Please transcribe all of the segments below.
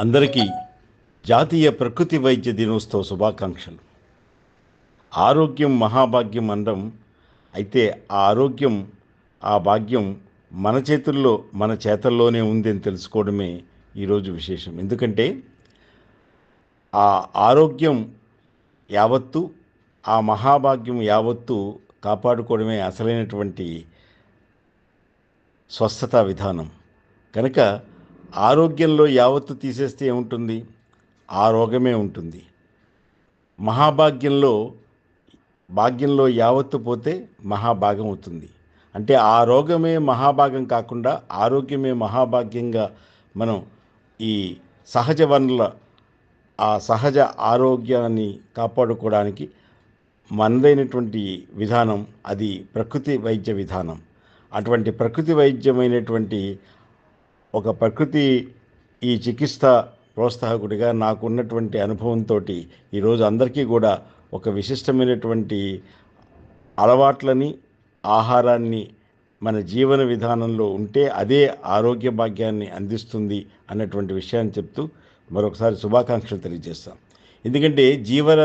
అందరికీ జాతీయ ప్రకృతి వైద్య దినోత్సవ శుభాకాంక్షలు. ఆరోగ్యం మహాభాగ్యం అనడం అయితే ఆ ఆరోగ్యం ఆ భాగ్యం మన చేతుల్లో మన చేతల్లోనే ఉంది అని తెలుసుకోవడమే ఈరోజు విశేషం. ఎందుకంటే ఆ ఆరోగ్యం యావత్తు ఆ మహాభాగ్యం యావత్తు కాపాడుకోవడమే అసలైనటువంటి స్వస్థత విధానం. కనుక ఆరోగ్యంలో యావత్తు తీసేస్తే ఏముంటుంది? ఆ రోగమే ఉంటుంది. మహాభాగ్యంలో భాగ్యంలో యావత్తు పోతే మహాభాగం అవుతుంది. అంటే ఆ రోగమే మహాభాగం కాకుండా ఆరోగ్యమే మహాభాగ్యంగా మనం ఈ సహజ వనరుల ఆ సహజ ఆరోగ్యాన్ని కాపాడుకోవడానికి మనదైనటువంటి విధానం అది ప్రకృతి వైద్య విధానం. అటువంటి ప్రకృతి వైద్యమైనటువంటి ఒక ప్రకృతి ఈ చికిత్స ప్రోత్సాహకుడిగా నాకు ఉన్నటువంటి అనుభవంతో ఈరోజు అందరికీ కూడా ఒక విశిష్టమైనటువంటి అలవాట్లని ఆహారాన్ని మన జీవన విధానంలో ఉంటే అదే ఆరోగ్య భాగ్యాన్ని అందిస్తుంది అన్నటువంటి విషయాన్ని చెప్తూ మరొకసారి శుభాకాంక్షలు తెలియజేస్తాం. ఎందుకంటే జీవన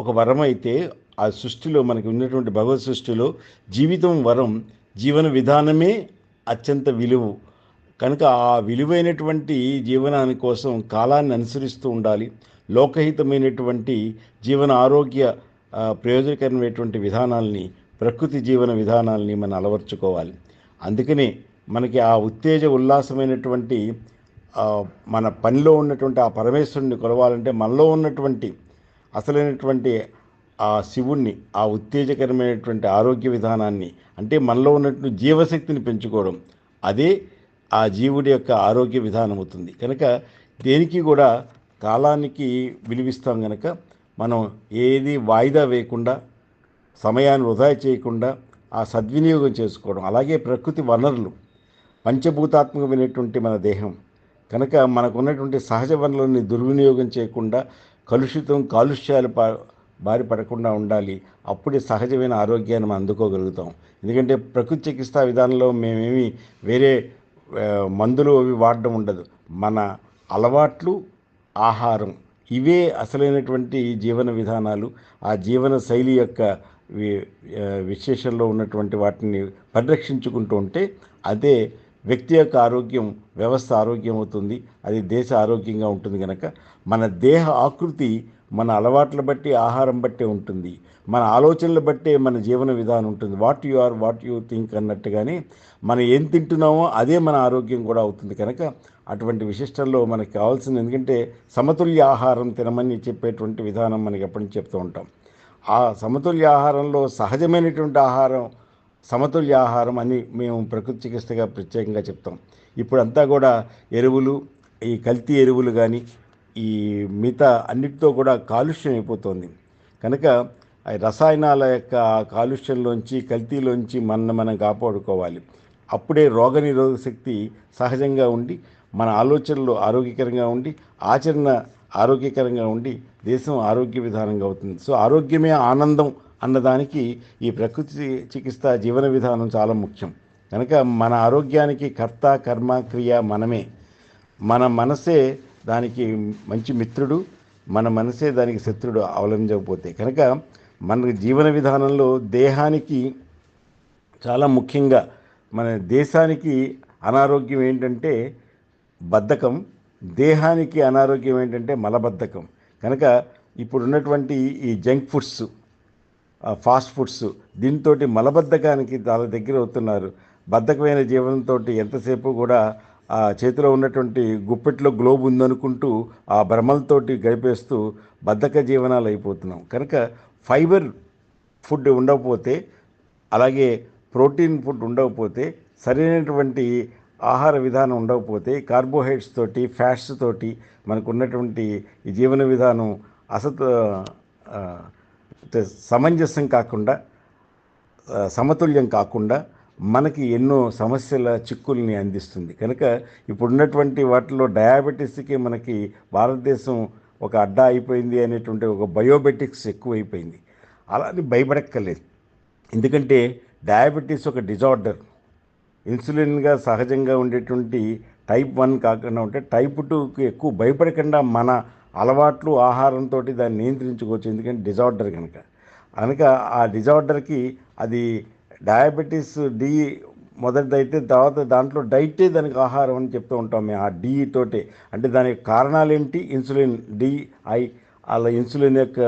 ఒక వరం అయితే ఆ సృష్టిలో మనకి ఉన్నటువంటి భగవత్ సృష్టిలో జీవితం వరం జీవన విధానమే అత్యంత విలువ. కనుక ఆ విలువైనటువంటి జీవనాని కోసం కాలాన్ని అనుసరిస్తూ ఉండాలి. లోకహితమైనటువంటి జీవన ఆరోగ్య ప్రయోజనకరమైనటువంటి విధానాల్ని ప్రకృతి జీవన విధానాల్ని మనం అలవర్చుకోవాలి. అందుకనే మనకి ఆ ఉత్తేజ ఉల్లాసమైనటువంటి మన పనిలో ఉన్నటువంటి ఆ పరమేశ్వరుని కొలవాలంటే మనలో ఉన్నటువంటి అసలైనటువంటి ఆ శివుణ్ణి ఆ ఉత్తేజకరమైనటువంటి ఆరోగ్య విధానాన్ని అంటే మనలో ఉన్నటువంటి జీవశక్తిని పెంచుకోవడం. అదే ఆ జీవుడి యొక్క ఆరోగ్య విధానం అవుతుంది. కనుక దేనికి కూడా కాలానికి విలువిస్తాం కనుక మనం ఏది వాయిదా వేయకుండా సమయాన్ని వృధా చేయకుండా ఆ సద్వినియోగం చేసుకోవడం అలాగే ప్రకృతి వనరులు పంచభూతాత్మకమైనటువంటి మన దేహం. కనుక మనకు ఉన్నటువంటి సహజ వనరులని దుర్వినియోగం చేయకుండా కలుషితం కాలుష్యాలు పా బారి పడకుండా ఉండాలి. అప్పుడే సహజమైన ఆరోగ్యాన్ని మనం అందుకోగలుగుతాం. ఎందుకంటే ప్రకృతి చికిత్సా విధానంలో మేమేమి వేరే మందులు అవి వాడడం ఉండదు. మన అలవాట్లు ఆహారం ఇవే అసలైనటువంటి జీవన విధానాలు. ఆ జీవన శైలి యొక్క విశేషంలో ఉన్నటువంటి వాటిని పరిరక్షించుకుంటూ ఉంటే అదే వ్యక్తి యొక్క ఆరోగ్యం వ్యవస్థ ఆరోగ్యం అవుతుంది అది దేశ ఆరోగ్యంగా ఉంటుంది కనుక మన దేహ ఆకృతి మన అలవాట్ల బట్టి ఆహారం బట్టే ఉంటుంది. మన ఆలోచనలు బట్టే మన జీవన విధానం ఉంటుంది. What you are what you think అన్నట్టుగానే మనం ఏం తింటున్నామో అదే మన ఆరోగ్యం కూడా అవుతుంది. కనుక అటువంటి విశిష్టంలో మనకి కావాల్సింది ఎందుకంటే సమతుల్య ఆహారం తినమని చెప్పేటువంటి విధానం మనకి ఎప్పటి నుంచి చెప్తూ ఉంటాం. ఆ సమతుల్య ఆహారంలో సహజమైనటువంటి ఆహారం సమతుల్య ఆహారం అని మేము ప్రకృతి చికిత్సగా ప్రత్యేకంగా చెప్తాం. ఇప్పుడంతా కూడా ఎరువులు ఈ కల్తీ ఎరువులు కానీ ఈ మిగతా అన్నిటితో కూడా కాలుష్యం అయిపోతుంది. కనుక రసాయనాల యొక్క కాలుష్యంలోంచి కల్తీలోంచి మనం మనం కాపాడుకోవాలి. అప్పుడే రోగనిరోధక శక్తి సహజంగా ఉండి మన ఆలోచనలు ఆరోగ్యకరంగా ఉండి ఆచరణ ఆరోగ్యకరంగా ఉండి దేశం ఆరోగ్య విధానంగా అవుతుంది. సో ఆరోగ్యమే ఆనందం అన్నదానికి ఈ ప్రకృతి చికిత్స జీవన విధానం చాలా ముఖ్యం. కనుక మన ఆరోగ్యానికి కర్త కర్మ క్రియ మనమే. మన మనసే దానికి మంచి మిత్రుడు మన మనసే దానికి శత్రుడు అవలంబించకపోతే కనుక మన జీవన విధానంలో దేహానికి చాలా ముఖ్యంగా మన దేశానికి అనారోగ్యం ఏంటంటే బద్ధకం దేహానికి అనారోగ్యం ఏంటంటే మలబద్ధకం. కనుక ఇప్పుడున్నటువంటి ఈ జంక్ ఫుడ్స్ ఫాస్ట్ ఫుడ్స్ దీంతో మలబద్ధకానికి చాలా దగ్గర అవుతున్నారు బద్ధకమైన జీవనంతో ఎంతసేపు కూడా ఆ చేతిలో ఉన్నటువంటి గుప్పెట్లో గ్లోబ్ ఉందనుకుంటూ ఆ భ్రమలతోటి గడిపేస్తూ బద్ధక జీవనాలు అయిపోతున్నాం. కనుక ఫైబర్ ఫుడ్ ఉండకపోతే అలాగే ప్రోటీన్ ఫుడ్ ఉండకపోతే సరైనటువంటి ఆహార విధానం ఉండకపోతే కార్బోహైడ్రేట్స్ తోటి ఫ్యాట్స్ తోటి మనకు ఉన్నటువంటి ఈ జీవన విధానం అసత్ సమంజసం కాకుండా సమతుల్యం కాకుండా మనకి ఎన్నో సమస్యల చిక్కుల్ని అందిస్తుంది. కనుక ఇప్పుడున్నటువంటి వాటిలో డయాబెటీస్కి మనకి భారతదేశం ఒక అడ్డా అయిపోయింది అనేటువంటి ఒక బయోబెటిక్స్ ఎక్కువైపోయింది. అలా అని భయపడక్కర్లేదు. ఎందుకంటే డయాబెటీస్ ఒక డిజార్డర్. ఇన్సులిన్గా సహజంగా ఉండేటువంటి టైప్ వన్ కాకుండా ఉంటే టైప్ టూకి ఎక్కువ భయపడకుండా మన అలవాట్లు ఆహారంతో దాన్ని నియంత్రించుకోవచ్చు. ఎందుకంటే డిజార్డర్ కనుక. కనుక ఆ డిజార్డర్కి అది డయాబెటీస్ డి మొదటిదైతే తర్వాత దాంట్లో డైటే దానికి ఆహారం అని చెప్తూ ఉంటాం మేము. ఆ డి తోటే. అంటే దానికి కారణాలు ఏంటి ఇన్సులిన్ డి ఐ అలా ఇన్సులిన్ యొక్క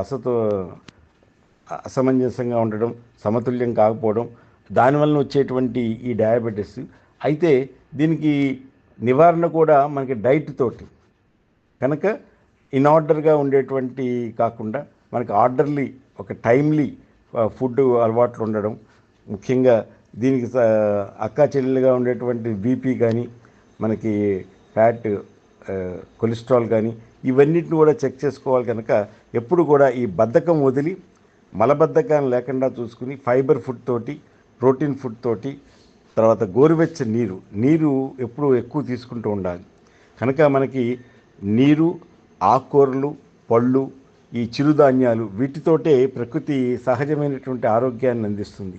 అసతో అసమంజసంగా ఉండడం సమతుల్యం కాకపోవడం దానివల్ల వచ్చేటువంటి ఈ డయాబెటీస్. అయితే దీనికి నివారణ కూడా మనకి డైట్ తోటి. కనుక ఇన్ ఆర్డర్గా ఉండేటువంటి కాకుండా మనకి ఆర్డర్లీ ఒక టైమ్లీ ఫుడ్ అలవాట్లు ఉండడం ముఖ్యంగా దీనికి అక్కా చెల్లెలుగా ఉండేటువంటి బీపీ కానీ మనకి ఫ్యాట్ కొలెస్ట్రాల్ కానీ ఇవన్నిటిని కూడా చెక్ చేసుకోవాలి కనుక ఎప్పుడు కూడా ఈ బద్ధకం వదిలి మలబద్ధకాన్ని లేకుండా చూసుకుని ఫైబర్ ఫుడ్ తోటి ప్రోటీన్ ఫుడ్ తోటి తర్వాత గోరువెచ్చని నీరు నీరు ఎప్పుడు ఎక్కువ తీసుకుంటూ ఉండాలి. కనుక మనకి నీరు ఆకుకూరలు పళ్ళు ఈ చిరుధాన్యాలు వీటితోటే ప్రకృతి సహజమైనటువంటి ఆరోగ్యాన్ని అందిస్తుంది.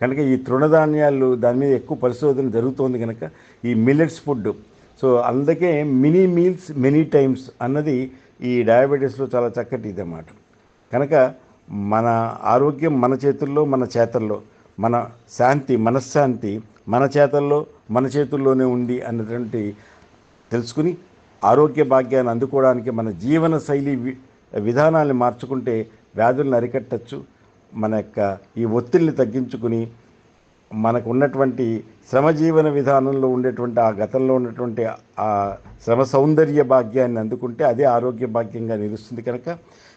కనుక ఈ తృణధాన్యాలు దాని మీద ఎక్కువ పరిశోధన జరుగుతోంది కనుక ఈ మిల్లెట్స్ ఫుడ్. సో అందుకే మినీ మీల్స్ మెనీ టైమ్స్ అన్నది ఈ డయాబెటీస్లో చాలా చక్కటి ఇదన్నమాట. కనుక మన ఆరోగ్యం మన చేతుల్లో మన చేతల్లో మన శాంతి మనశ్శాంతి మన చేతల్లో మన చేతుల్లోనే ఉంది అన్నటువంటి తెలుసుకుని ఆరోగ్య భాగ్యాన్ని అందుకోవడానికి మన జీవన శైలి విధానాన్ని మార్చుకుంటే వ్యాధులను అరికట్టచ్చు. మన యొక్క ఈ ఒత్తిడిని తగ్గించుకుని మనకు ఉన్నటువంటి శ్రమజీవన విధానంలో ఉండేటువంటి ఆ గతంలో ఉన్నటువంటి ఆ శ్రమ సౌందర్య భాగ్యాన్ని అందుకుంటే అదే ఆరోగ్య భాగ్యంగా నిలుస్తుంది కనుక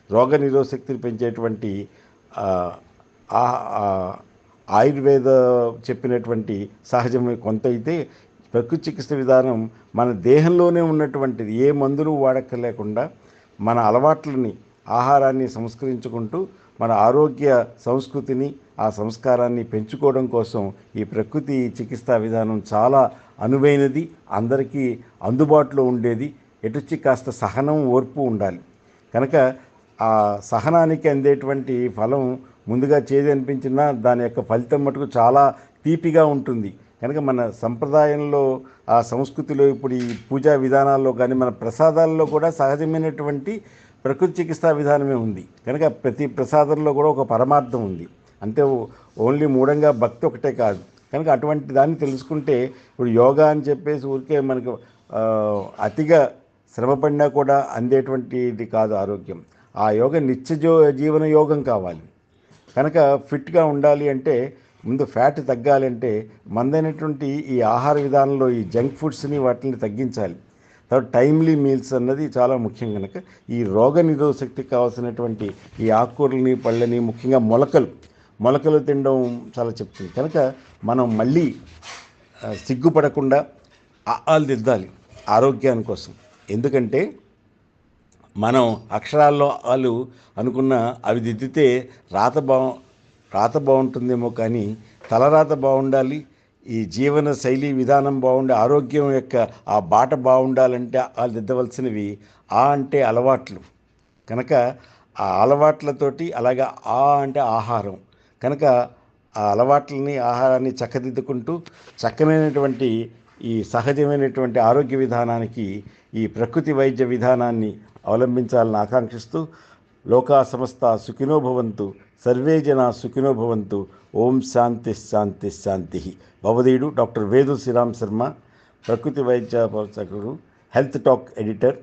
రోగ నిరోధశక్తిని పెంచేటువంటి ఆయుర్వేద చెప్పినటువంటి సహజమే కొంత అయితే ప్రకృతి చికిత్స విధానం మన దేహంలోనే ఉన్నటువంటిది ఏ మందులు వాడక్కర్లేకుండా మన అలవాట్లని ఆహారాన్ని సంస్కరించుకుంటూ మన ఆరోగ్య సంస్కృతిని ఆ సంస్కారాన్ని పెంచుకోవడం కోసం ఈ ప్రకృతి చికిత్సా విధానం చాలా అనువైనది అందరికీ అందుబాటులో ఉండేది. ఎటుచ్చి కాస్త సహనం ఓర్పు ఉండాలి. కనుక ఆ సహనానికి అందేటువంటి ఫలం ముందుగా చేదు అనిపించినా దాని యొక్క ఫలితం మటుకు చాలా తీపిగా ఉంటుంది. కనుక మన సంప్రదాయంలో ఆ సంస్కృతిలో ఇప్పుడు ఈ పూజా విధానాల్లో కానీ మన ప్రసాదాల్లో కూడా సహజమైనటువంటి ప్రకృతి చికిత్సా విధానమే ఉంది. కనుక ప్రతి ప్రసాదంలో కూడా ఒక పరమార్థం ఉంది. అంటే ఓన్లీ మూఢంగా భక్తి ఒకటే కాదు. కనుక అటువంటి దాన్ని తెలుసుకుంటే ఇప్పుడు యోగా అని చెప్పేసి ఊరికే మనకు అతిగా శ్రమపడినా కూడా అందేటువంటిది కాదు ఆరోగ్యం. ఆ యోగ నిత్య జో జీవన యోగం కావాలి. కనుక ఫిట్గా ఉండాలి అంటే ముందు ఫ్యాట్ తగ్గాలంటే మందైనటువంటి ఈ ఆహార విధానంలో ఈ జంక్ ఫుడ్స్ని వాటిని తగ్గించాలి. తర్వాత టైమ్లీ మీల్స్ అన్నది చాలా ముఖ్యం కనుక ఈ రోగ నిరోధ శక్తికి కావాల్సినటువంటి ఈ ఆకుకూరలని పళ్ళని ముఖ్యంగా మొలకలు మొలకలు తినడం చాలా చెప్తుంది. కనుక మనం మళ్ళీ సిగ్గుపడకుండా ఆలు దిద్దాలి ఆరోగ్యాని కోసం. ఎందుకంటే మనం అక్షరాల్లో వాళ్ళు అనుకున్న అవి దిద్దితే రాత బా రాత బాగుంటుందేమో కానీ తలరాత బాగుండాలి ఈ జీవన శైలి విధానం బాగుండే ఆరోగ్యం యొక్క ఆ బాట బాగుండాలంటే వాళ్ళు దిద్దవలసినవి ఆ అంటే అలవాట్లు. కనుక ఆ అలవాట్లతోటి అలాగే ఆ అంటే ఆహారం. కనుక ఆ అలవాట్లని ఆహారాన్ని చక్కదిద్దుకుంటూ చక్కనైనటువంటి ఈ సహజమైనటువంటి ఆరోగ్య విధానానికి ఈ ప్రకృతి వైద్య విధానాన్ని అవలంబించాలని ఆకాంక్షిస్తూ లోకా సమస్త సుఖినో భవంతు సర్వే జన సుఖినో భవంతు. ఓం శాంతి శాంతి శాంతి. భవదీయుడు డాక్టర్ వేదు శ్రీరామ్ శర్మ ప్రకృతి వైద్య పరిచకుడు హెల్త్ టాక్ ఎడిటర్.